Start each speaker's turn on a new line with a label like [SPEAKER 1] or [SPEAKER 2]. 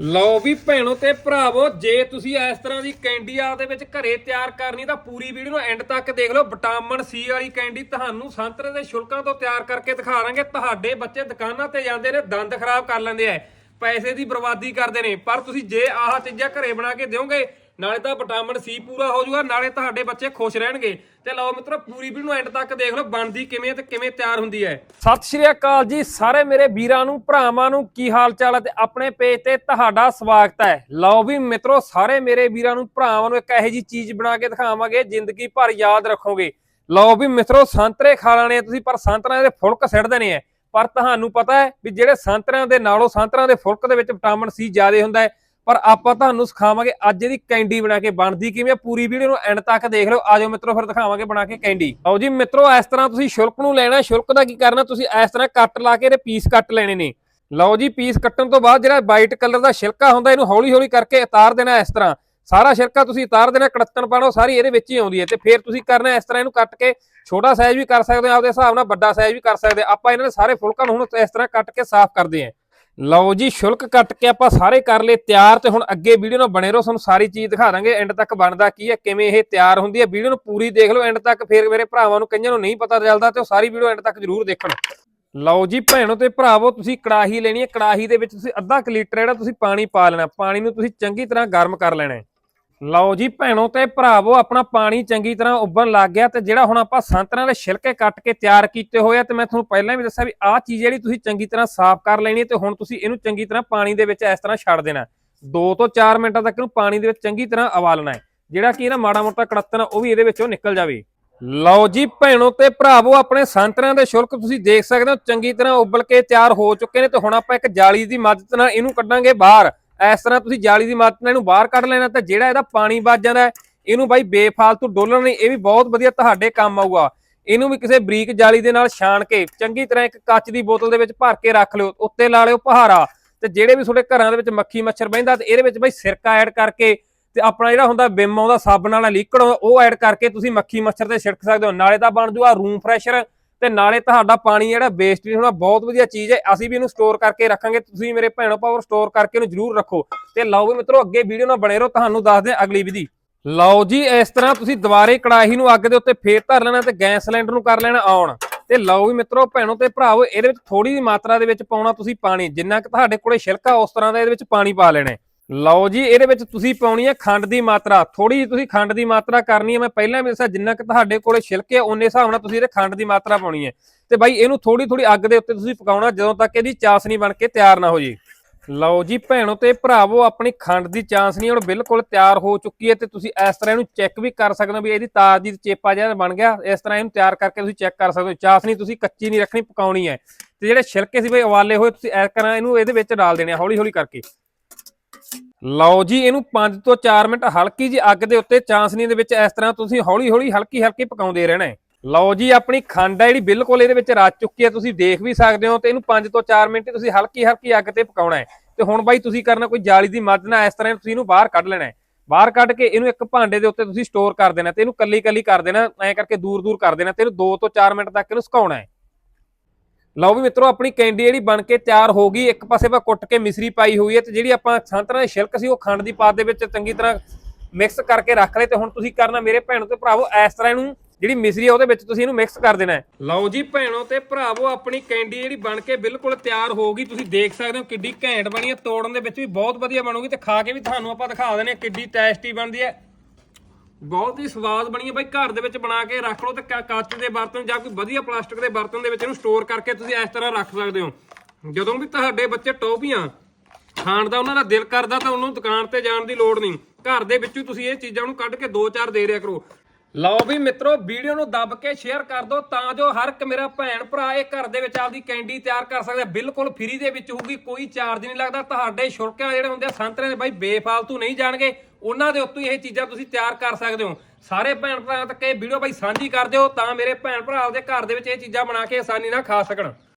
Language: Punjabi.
[SPEAKER 1] ਲਓ ਵੀ ਭੈਣੋ ਤੇ ਭਰਾਵੋ, ਜੇ ਤੁਸੀਂ ਇਸ ਤਰ੍ਹਾਂ ਦੀ ਕੈਂਡੀ ਆ ਦੇ ਵਿੱਚ ਘਰੇ ਤਿਆਰ ਕਰਨੀ, ਤਾਂ ਪੂਰੀ ਵੀਡੀਓ ਨੂੰ ਐਂਡ ਤੱਕ ਦੇਖ ਲਓ। ਵਿਟਾਮਿਨ ਸੀ ਵਾਲੀ ਕੈਂਡੀ ਤੁਹਾਨੂੰ ਸੰਤਰੇ ਦੇ ਛੁਲਕਾਂ ਤੋਂ ਤਿਆਰ ਕਰਕੇ ਦਿਖਾ ਦਿਖਾਵਾਂਗੇ ਤੁਹਾਡੇ ਬੱਚੇ ਦੁਕਾਨਾਂ ਤੇ ਜਾਂਦੇ ਨੇ, ਦੰਦ ਖਰਾਬ ਕਰ ਲੈਂਦੇ ਆ। ਪੈਸੇ ਦੀ ਬਰਬਾਦੀ ਕਰਦੇ ਨੇ, ਪਰ ਤੁਸੀਂ ਜੇ ਆਹ ਚੀਜ਼ਾਂ ਘਰੇ ਬਣਾ ਕੇ ਦਿਓਗੇ ਨਾਲੇ ਤਾਂ ਵਿਟਾਮਿਨ ਸੀ ਪੂਰਾ ਹੋ ਜਾਊਗਾ, ਨਾਲੇ ਤੁਹਾਡੇ ਬੱਚੇ ਖੁਸ਼ ਰਹਿਣਗੇ। ਤੇ ਲਓ ਮਿੱਤਰੋ, ਪੂਰੀ ਵੀਡੀਓ ਐਂਡ ਤੱਕ ਦੇਖ ਲਓ, ਬਣਦੀ ਕਿਵੇਂ ਤੇ ਕਿਵੇਂ ਤਿਆਰ ਹੁੰਦੀ ਹੈ। ਸਤਿ ਸ਼੍ਰੀ ਅਕਾਲ ਜੀ, ਸਾਰੇ ਮੇਰੇ ਵੀਰਾਂ ਨੂੰ, ਭਰਾਵਾਂ ਨੂੰ, ਕੀ ਹਾਲ ਚਾਲ ਹੈ ਤੇ ਆਪਣੇ ਪੇਜ ਤੇ ਤੁਹਾਡਾ ਸਵਾਗਤ ਹੈ। ਲਓ ਵੀ ਮਿੱਤਰੋ, ਸਾਰੇ ਮੇਰੇ ਵੀਰਾਂ ਨੂੰ, ਭਰਾਵਾਂ ਨੂੰ ਇੱਕ ਇਹੋ ਜੀ ਚੀਜ਼ ਬਣਾ ਕੇ ਦਿਖਾਵਾਂਗੇ, ਜ਼ਿੰਦਗੀ ਭਰ ਯਾਦ ਰੱਖੋਗੇ। ਲਓ ਵੀ ਮਿੱਤਰੋ, ਸੰਤਰੇ ਖਾ ਲੈਣੇ ਤੁਸੀਂ, ਪਰ ਸੰਤਰਿਆਂ ਦੇ ਫੁਲਕ ਸਿੱਟਦੇ ਦੇਣੇ ਆ। ਪਰ ਤੁਹਾਨੂੰ ਪਤਾ ਹੈ ਵੀ ਜਿਹੜੇ ਸੰਤਰਿਆਂ ਦੇ ਨਾਲੋਂ ਸੰਤਰਿਆਂ ਦੇ ਫੁਲਕ ਦੇ ਵਿੱਚ ਵਿਟਾਮਿਨ ਸੀ ਜ਼ਿਆਦਾ ਹੁੰਦਾ ਹੈ ਪਰ ਆਪਾਂ ਤੁਹਾਨੂੰ ਸਿਖਾਵਾਂਗੇ ਅੱਜ ਇਹਦੀ ਕੈਂਡੀ ਬਣਾ ਕੇ ਬਣਦੀ ਕਿਵੇਂ ਆ। ਪੂਰੀ ਵੀਡੀਓ ਨੂੰ ਐਂਡ ਤੱਕ ਦੇਖ ਲਓ। ਆਜੋ ਮਿੱਤਰੋ, ਫਿਰ ਦਿਖਾਵਾਂਗੇ ਬਣਾ ਕੇ ਕੈਂਡੀ। ਆਓ ਜੀ, ਮਿੱਤਰੋ, ਇਸ ਤਰ੍ਹਾਂ ਤੁਸੀਂ ਸ਼ੁਲਕ ਨੂੰ ਲੈਣਾ। ਸ਼ੁਲਕ ਦਾ ਕੀ ਕਰਨਾ? ਤੁਸੀਂ ਇਸ ਤਰ੍ਹਾਂ ਕੱਟ ਲਾ ਕੇ ਇਹਦੇ ਪੀਸ ਕੱਟ ਲੈਣੇ ਨੇ। ਲਓ ਜੀ ਪੀਸ ਕੱਟਣ ਤੋਂ ਬਾਅਦ ਜਿਹੜਾ ਵਾਈਟ ਕਲਰ ਦਾ ਛਿਲਕਾ ਹੁੰਦਾ, ਇਹਨੂੰ ਹੌਲੀ ਹੌਲੀ ਕਰਕੇ ਉਤਾਰ ਦੇਣਾ ਇਸ ਤਰ੍ਹਾਂ। ਸਾਰਾ ਛਿਲਕਾ ਤੁਸੀਂ ਉਤਾਰ ਦੇਣਾ, ਕੜੱਤਣ ਪਾਣੋ ਸਾਰੀ ਇਹਦੇ ਵਿੱਚ ਹੀ ਆਉਂਦੀ ਹੈ। ਤੇ ਫਿਰ ਤੁਸੀਂ ਕਰਨਾ ਇਸ ਤਰ੍ਹਾਂ ਇਹਨੂੰ ਕੱਟ ਕੇ ਛੋਟਾ ਸਾਈਜ਼ ਵੀ ਕਰ ਸਕਦੇ ਹੋ, ਆਪਦੇ ਹਿਸਾਬ ਨਾਲ ਵੱਡਾ ਸਾਈਜ਼ ਵੀ ਕਰ ਸਕਦੇ ਆਪਾਂ ਇਹਨਾਂ ਦੇ ਸਾਰੇ ਫੁਲਕਾਂ ਨੂੰ ਹੁਣ ਇਸ ਤਰ੍ਹਾਂ ਕੱਟ ਕੇ ਸਾਫ਼ ਕਰਦੇ ਹਾਂ। ਲਓ ਜੀ, ਸ਼ੁਲਕ ਕੱਟ ਕੇ ਆਪਾਂ ਸਾਰੇ ਕਰ ਲਏ, ਤਿਆਰ ਤੇ ਹੁਣ ਅੱਗੇ ਵੀਡੀਓ ਨਾਲ ਬਣੇ ਰਹੋ, ਤੁਹਾਨੂੰ ਸਾਰੀ ਚੀਜ਼ ਦਿਖਾ ਦਾਂਗੇ ਐਂਡ ਤੱਕ ਬਣਦਾ ਕੀ ਹੈ, ਕਿਵੇਂ ਇਹ ਤਿਆਰ ਹੁੰਦੀ ਹੈ ਵੀਡੀਓ ਨੂੰ ਪੂਰੀ ਦੇਖ ਲਓ ਐਂਡ ਤੱਕ ਫਿਰ ਮੇਰੇ ਭਰਾਵਾਂ ਨੂੰ, ਕਈਆਂ ਨੂੰ ਨਹੀਂ ਪਤਾ ਚੱਲਦਾ ਤੇ ਉਹ ਸਾਰੀ ਵੀਡੀਓ ਐਂਡ ਤੱਕ ਜ਼ਰੂਰ ਦੇਖਣ। ਲਓ ਜੀ, ਭੈਣੋ ਤੇ ਭਰਾਵੋ, ਤੁਸੀਂ ਕੜਾਹੀ ਲੈਣੀ ਹੈ, ਕੜਾਹੀ ਦੇ ਵਿੱਚ ਤੁਸੀਂ ਅੱਧਾ ਕੁ ਲੀਟਰ ਜਿਹੜਾ ਤੁਸੀਂ ਪਾਣੀ ਪਾ ਲੈਣਾ, ਪਾਣੀ ਨੂੰ ਤੁਸੀਂ ਚੰਗੀ ਤਰ੍ਹਾਂ ਗਰਮ ਕਰ ਲੈਣਾ ਹੈ। ਲਓ ਜੀ ਭੈਣੋ ਤੇ ਭਰਾਵੋ, ਆਪਣਾ ਪਾਣੀ ਚੰਗੀ ਤਰ੍ਹਾਂ ਉੱਬਲਣ ਲੱਗ ਗਿਆ ਤੇ ਜਿਹੜਾ ਹੁਣ ਆਪਾਂ ਸੰਤਰਾ ਦੇ ਛਿਲਕੇ ਕੱਟ ਕੇ ਤਿਆਰ ਕੀਤੇ ਹੋਏ ਆ ਤੇ ਮੈਂ ਤੁਹਾਨੂੰ ਪਹਿਲਾਂ ਵੀ ਦੱਸਿਆ ਵੀ ਆਹ ਚੀਜ਼ ਜਿਹੜੀ ਤੁਸੀਂ ਚੰਗੀ ਤਰ੍ਹਾਂ ਸਾਫ਼ ਕਰ ਲੈਣੀ ਤੇ ਹੁਣ ਤੁਸੀਂ ਇਹਨੂੰ ਚੰਗੀ ਤਰ੍ਹਾਂ ਪਾਣੀ ਦੇ ਵਿੱਚ ਇਸ ਤਰ੍ਹਾਂ ਛੱਡ ਦੇਣਾ। 2 ਤੋਂ 4 ਮਿੰਟਾਂ ਤੱਕ ਇਹਨੂੰ ਪਾਣੀ ਦੇ ਵਿੱਚ ਚੰਗੀ ਤਰ੍ਹਾਂ ਉਬਾਲਣਾ ਹੈ। ਜਿਹੜਾ ਕਿ ਇਹਦਾ ਮਾੜਾ ਮੋਟਾ ਕੜੱਤਨ ਉਹ ਵੀ ਇਹਦੇ ਵਿੱਚੋਂ ਨਿਕਲ ਜਾਵੇ। ਲਓ ਜੀ ਭੈਣੋ ਤੇ ਭਰਾਵੋ, ਆਪਣੇ ਸੰਤਰਿਆਂ ਦੇ ਛੁਲਕ ਤੁਸੀਂ ਦੇਖ ਸਕਦੇ ਹੋ, ਚੰਗੀ ਤਰ੍ਹਾਂ ਉਬਲ ਕੇ ਤਿਆਰ ਹੋ ਚੁੱਕੇ ਨੇ ਤੇ ਹੁਣ ਆਪਾਂ ਇੱਕ ਜਾਲੀ ਦੀ ਮਦਦ ਨਾਲ ਇਹਨੂੰ ਕੱਢਾਂਗੇ ਬਾਹਰ। ਇਸ ਤਰ੍ਹਾਂ ਤੁਸੀਂ ਜਾਲੀ ਦੀ ਮਦਦ ਨਾਲ ਇਹਨੂੰ ਬਾਹਰ ਕੱਢ ਲੈਣਾ ਤੇ ਜਿਹੜਾ ਇਹਦਾ ਪਾਣੀ ਵੱਜ ਜਾਂਦਾ ਇਹਨੂੰ ਬਾਈ ਬੇਫਾਲਤੂ ਡੋਲਣ ਨਹੀਂ, ਇਹ ਵੀ ਬਹੁਤ ਵਧੀਆ ਤੁਹਾਡੇ ਕੰਮ ਆਊਗਾ। ਇਹਨੂੰ ਵੀ ਕਿਸੇ ਬਰੀਕ ਜਾਲੀ ਦੇ ਨਾਲ ਛਾਣ ਕੇ, ਚੰਗੀ ਤਰ੍ਹਾਂ ਇੱਕ ਕੱਚ ਦੀ ਬੋਤਲ ਦੇ ਵਿੱਚ ਭਰ ਕੇ ਰੱਖ ਲਿਓ, ਉੱਤੇ ਲਾ ਲਿਓ ਪਹਾਰਾ ਤੇ ਜਿਹੜੇ ਵੀ ਤੁਹਾਡੇ ਘਰਾਂ ਦੇ ਵਿੱਚ ਮੱਖੀ ਮੱਛਰ ਬਹਿੰਦਾ ਤੇ ਇਹਦੇ ਵਿੱਚ ਬਾਈ ਸਿਰਕਾ ਐਡ ਕਰਕੇ ਤੇ ਆਪਣਾ ਜਿਹੜਾ ਹੁੰਦਾ ਬਿਮ ਆਉਂਦਾ, ਸਾਬਣ ਵਾਲਾ ਲਿਕਵਿਡ ਉਹ ਐਡ ਕਰਕੇ ਤੁਸੀਂ ਮੱਖੀ ਮੱਛਰ ਤੇ ਛਿੜਕ ਸਕਦੇ ਹੋ। ਨਾਲੇ ਤਾਂ ਬਣ ਜੂਗਾ ਰੂਮ ਫਰੈਸ਼ਰ ਤੇ ਨਾਲੇ ਤੁਹਾਡਾ ਪਾਣੀ ਜਿਹੜਾ ਵੇਸਟ ਨਹੀਂ ਹੋਣਾ ਬਹੁਤ ਵਧੀਆ ਚੀਜ਼ ਹੈ। ਅਸੀਂ ਵੀ ਇਹਨੂੰ ਸਟੋਰ ਕਰਕੇ ਰੱਖਾਂਗੇ। ਤੁਸੀਂ ਮੇਰੇ ਭੈਣੋ ਭਾਵੋ ਸਟੋਰ ਕਰਕੇ ਇਹਨੂੰ ਜ਼ਰੂਰ ਰੱਖੋ। ਤੇ ਲਓ ਵੀ ਮਿੱਤਰੋ, ਅੱਗੇ ਵੀਡੀਓ ਨਾਲ ਬਣੇ ਰਹੋ। ਤੁਹਾਨੂੰ ਦੱਸਦੇ ਹਾਂ ਅਗਲੀ ਵਿਧੀ। ਲਓ ਜੀ, ਇਸ ਤਰ੍ਹਾਂ ਤੁਸੀਂ ਦੁਬਾਰੇ ਕੜਾਹੀ ਨੂੰ ਅੱਗ ਦੇ ਉੱਤੇ ਫੇਰ ਧਰ ਲੈਣਾ ਤੇ ਗੈਸ ਸਿਲੰਡਰ ਨੂੰ ਕਰ ਲੈਣਾ ਆਨ ਤੇ ਲਓ ਵੀ ਮਿੱਤਰੋ, ਭੈਣੋ ਤੇ ਭਰਾਵੋ, ਇਹਦੇ ਵਿੱਚ ਥੋੜੀ ਜਿਹੀ ਮਾਤਰਾ ਦੇ ਵਿੱਚ ਪਾਉਣਾ ਤੁਸੀਂ ਪਾਣੀ। ਜਿੰਨਾ ਕਿ ਤੁਹਾਡੇ ਕੋਲੇ ਛਿਲਕਾ, ਉਸ ਤਰ੍ਹਾਂ ਦਾ ਇਹਦੇ ਵਿੱਚ ਪਾਣੀ ਪਾ ਲੈਣਾ ਲਓ ਜੀ ਇਹਦੇ ਵਿੱਚ ਤੁਸੀਂ ਪਾਉਣੀ ਹੈ ਖੰਡ ਦੀ ਮਾਤਰਾ। ਥੋੜੀ ਜਿਹੀ ਤੁਸੀਂ ਖੰਡ ਦੀ ਮਾਤਰਾ ਕਰਨੀ ਹੈ। ਮੈਂ ਪਹਿਲਾਂ ਵੀ ਦੱਸਿਆ ਜਿੰਨਾ ਕਿ ਤੁਹਾਡੇ ਕੋਲੇ ਛਿਲਕੇ ਆ, ਹਿਸਾਬ ਨਾਲ ਤੁਸੀਂ ਇਹਦੇ ਖੰਡ ਦੀ ਮਾਤਰਾ ਪਾਉਣੀ ਹੈ। ਤੇ ਬਾਈ ਇਹਨੂੰ ਥੋੜੀ ਥੋੜੀ ਅੱਗ ਦੇ ਉੱਤੇ ਤੁਸੀਂ ਪਕਾਉਣਾ ਜਦੋਂ ਤੱਕ ਇਹਦੀ ਚਾਸਨੀ ਬਣ ਕੇ ਤਿਆਰ ਨਾ ਹੋ ਜੇ। ਲਓ ਜੀ ਭੈਣੋ ਤੇ ਭਰਾਵੋ ਆਪਣੀ ਖੰਡ ਦੀ ਚਾਸਨੀ ਹੁਣ ਬਿਲਕੁਲ ਤਿਆਰ ਹੋ ਚੁੱਕੀ ਹੈ ਤੇ ਤੁਸੀਂ ਇਸ ਤਰ੍ਹਾਂ ਇਹਨੂੰ ਚੈੱਕ ਵੀ ਕਰ ਸਕਦੇ ਹੋ ਵੀ ਇਹਦੀ ਤਾਰ ਦੀ ਚੇਪਾ ਜਿਹੜਾ ਬਣ ਗਿਆ। ਇਸ ਤਰ੍ਹਾਂ ਇਹਨੂੰ ਤਿਆਰ ਕਰਕੇ ਤੁਸੀਂ ਚੈੱਕ ਕਰ ਸਕਦੇ ਹੋ। ਚਾਸਨੀ ਤੁਸੀਂ ਕੱਚੀ ਨਹੀਂ ਰੱਖਣੀ ਪਕਾਉਣੀ ਹੈ। ਤੇ ਜਿਹੜੇ ਛਿਲਕੇ ਸੀ ਬਈ ਉਬਾਲੇ ਹੋਏ ਤੁਸੀਂ ਇਸ ਤਰ੍ਹਾਂ ਇਹਨੂੰ ਇਹਦੇ ਵਿੱਚ ਡਾਲ ਦੇਣੇ ਆ ਹੌਲੀ ਹੌਲੀ ਕਰਕੇ। ਲਓ ਜੀ, ਇਹਨੂੰ 5 ਤੋਂ 4 ਮਿੰਟ ਹਲਕੀ ਜੀ ਅੱਗ ਦੇ ਉੱਤੇ ਚਾਂਸਨੀ ਦੇ ਵਿੱਚ ਇਸ ਤਰ੍ਹਾਂ ਤੁਸੀਂ ਹੌਲੀ ਹੌਲੀ ਹਲਕੀ ਹਲਕੀ ਪਕਾਉਂਦੇ ਰਹਿਣਾ ਹੈ। ਲਓ ਜੀ, ਆਪਣੀ ਖੰਡ ਹੈ ਜਿਹੜੀ ਬਿਲਕੁਲ ਇਹਦੇ ਵਿੱਚ ਰਚ ਚੁੱਕੀ ਹੈ, ਤੁਸੀਂ ਦੇਖ ਵੀ ਸਕਦੇ ਹੋ ਤੇ ਇਹਨੂੰ 5 ਤੋਂ 4 ਮਿੰਟ ਤੁਸੀਂ ਹਲਕੀ ਹਲਕੀ ਅੱਗ ਤੇ ਪਕਾਉਣਾ ਹੈ। ਤੇ ਹੁਣ ਬਾਈ, ਤੁਸੀਂ ਕਰਨਾ ਕੋਈ ਜਾਲੀ ਦੀ ਮਦਦ ਨਾਲ ਇਸ ਤਰ੍ਹਾਂ ਤੁਸੀਂ ਇਹਨੂੰ ਬਾਹਰ ਕੱਢ ਲੈਣਾ ਹੈ। ਬਾਹਰ ਕੱਢ ਕੇ ਇਹਨੂੰ ਇੱਕ ਭਾਂਡੇ ਦੇ ਉੱਤੇ ਤੁਸੀਂ ਸਟੋਰ ਕਰ ਦੇਣਾ ਤੇ ਇਹਨੂੰ ਕੱਲੀ ਕੱਲੀ ਕਰ ਦੇਣਾ, ਐਂ ਕਰਕੇ ਦੂਰ ਦੂਰ ਕਰ ਦੇਣਾ ਤੇ ਇਹਨੂੰ 2 ਤੋਂ 4 ਮਿੰਟ ਤੱਕ ਇਹਨੂੰ ਸੁਕਾਉਣਾ ਹੈ। ਲਓ ਵੀ ਮਿੱਤਰੋ, ਆਪਣੀ ਕੈਂਡੀ ਜਿਹੜੀ ਬਣ ਕੇ ਤਿਆਰ ਹੋ ਗਈ, ਇੱਕ ਪਾਸੇ ਆਪਾਂ ਕੁੱਟ ਕੇ ਮਿਸਰੀ ਪਾਈ ਹੋਈ ਹੈ ਤੇ ਜਿਹੜੀ ਆਪਾਂ ਸੰਤਰਾ ਦੇ ਛਿਲਕ ਸੀ, ਉਹ ਖੰਡ ਦੀ ਪਾਤ ਦੇ ਵਿੱਚ ਚੰਗੀ ਤਰ੍ਹਾਂ ਮਿਕਸ ਕਰਕੇ ਰੱਖ ਲਏ ਤੇ ਹੁਣ ਤੁਸੀਂ ਕਰਨਾ ਮੇਰੇ ਭੈਣੋ ਤੇ ਭਰਾਵੋ, ਇਸ ਤਰ੍ਹਾਂ ਇਹਨੂੰ ਜਿਹੜੀ ਮਿਸਰੀ ਹੈ ਉਹਦੇ ਵਿੱਚ ਤੁਸੀਂ ਇਹਨੂੰ ਮਿਕਸ ਕਰ ਦੇਣਾ ਹੈ। ਲਓ ਜੀ ਭੈਣੋ ਤੇ ਭਰਾਵੋ, ਆਪਣੀ ਕੈਂਡੀ ਜਿਹੜੀ ਬਣ ਕੇ ਬਿਲਕੁਲ ਤਿਆਰ ਹੋ ਗਈ। ਤੁਸੀਂ ਦੇਖ ਸਕਦੇ ਹੋ ਕਿੱਡੀ ਘੈਂਟ ਬਣੀ ਹੈ, ਤੋੜਨ ਦੇ ਵਿੱਚ ਵੀ ਬਹੁਤ ਵਧੀਆ ਬਣੂਗੀ ਤੇ ਖਾ ਕੇ ਵੀ ਤੁਹਾਨੂੰ ਆਪਾਂ ਦਿਖਾ ਦਿੰਦੇ ਹਾਂ ਕਿੱਡੀ ਟੇਸਟੀ ਬਣਦੀ ਹੈ। ਬਹੁਤ ਹੀ ਸਵਾਦ ਬਣੀ ਹੈ ਬਾਈ, ਘਰ ਦੇ ਵਿੱਚ ਬਣਾ ਕੇ ਰੱਖ ਲਓ ਤੇ ਕ- ਕੱਚ ਦੇ ਬਰਤਨ ਜਾਂ ਕੋਈ ਵਧੀਆ ਪਲਾਸਟਿਕ ਦੇ ਬਰਤਨ ਦੇ ਵਿੱਚ ਇਹਨੂੰ ਸਟੋਰ ਕਰਕੇ ਤੁਸੀਂ ਇਸ ਤਰ੍ਹਾਂ ਰੱਖ ਸਕਦੇ ਹੋ। ਜਦੋਂ ਵੀ ਤੁਹਾਡੇ ਬੱਚੇ ਟੋਪੀਆਂ ਖਾਣ ਦਾ ਉਹਨਾਂ ਦਾ ਦਿਲ ਕਰਦਾ ਤਾਂ ਉਹਨੂੰ ਦੁਕਾਨ ਤੇ ਜਾਣ ਦੀ ਲੋੜ ਨਹੀਂ। ਘਰ ਦੇ ਵਿੱਚੋਂ ਤੁਸੀਂ ਇਹ ਚੀਜ਼ਾਂ ਨੂੰ ਕੱਢ ਕੇ ਦੋ ਚਾਰ ਦੇ ਰਿਆ ਕਰੋ। ਲਓ ਵੀ ਮਿੱਤਰੋ, ਵੀਡੀਓ ਨੂੰ ਦੱਬ ਕੇ ਸ਼ੇਅਰ ਕਰ ਦਿਓ ਤਾਂ ਜੋ ਹਰ ਇੱਕ ਮੇਰਾ ਭੈਣ ਭਰਾ ਇਹ ਘਰ ਦੇ ਵਿੱਚ ਆਪਦੀ ਕੈਂਡੀ ਤਿਆਰ ਕਰ ਸਕਦਾ। ਬਿਲਕੁਲ ਫ੍ਰੀ ਦੇ ਵਿੱਚ ਹੋਊਗੀ, ਕੋਈ ਚਾਰਜ ਨਹੀਂ ਲੱਗਦਾ। ਤੁਹਾਡੇ ਛੁਲਕਿਆਂ ਜਿਹੜੇ ਹੁੰਦੇ ਆ, ਸੰਤਰੇ ਦੇ ਬਾਈ ਬੇਫਾਲਤੂ ਨਹੀਂ ਜਾਣਗੇ। ਉਹਨਾਂ ਦੇ ਉੱਤੇ ਇਹ ਚੀਜ਼ਾਂ ਤੁਸੀਂ ਤਿਆਰ ਕਰ ਸਕਦੇ ਹੋ। ਸਾਰੇ ਭੈਣ ਭਰਾ ਤੱਕ ਇਹ ਵੀਡੀਓ ਬਾਈ ਸਾਂਝੀ ਕਰ ਦਿਓ ਤਾਂ ਮੇਰੇ ਭੈਣ ਭਰਾ ਆਪਦੇ ਘਰ ਦੇ ਵਿੱਚ ਇਹ ਚੀਜ਼ਾਂ ਬਣਾ ਕੇ ਆਸਾਨੀ ਨਾਲ ਖਾ ਸਕਣ।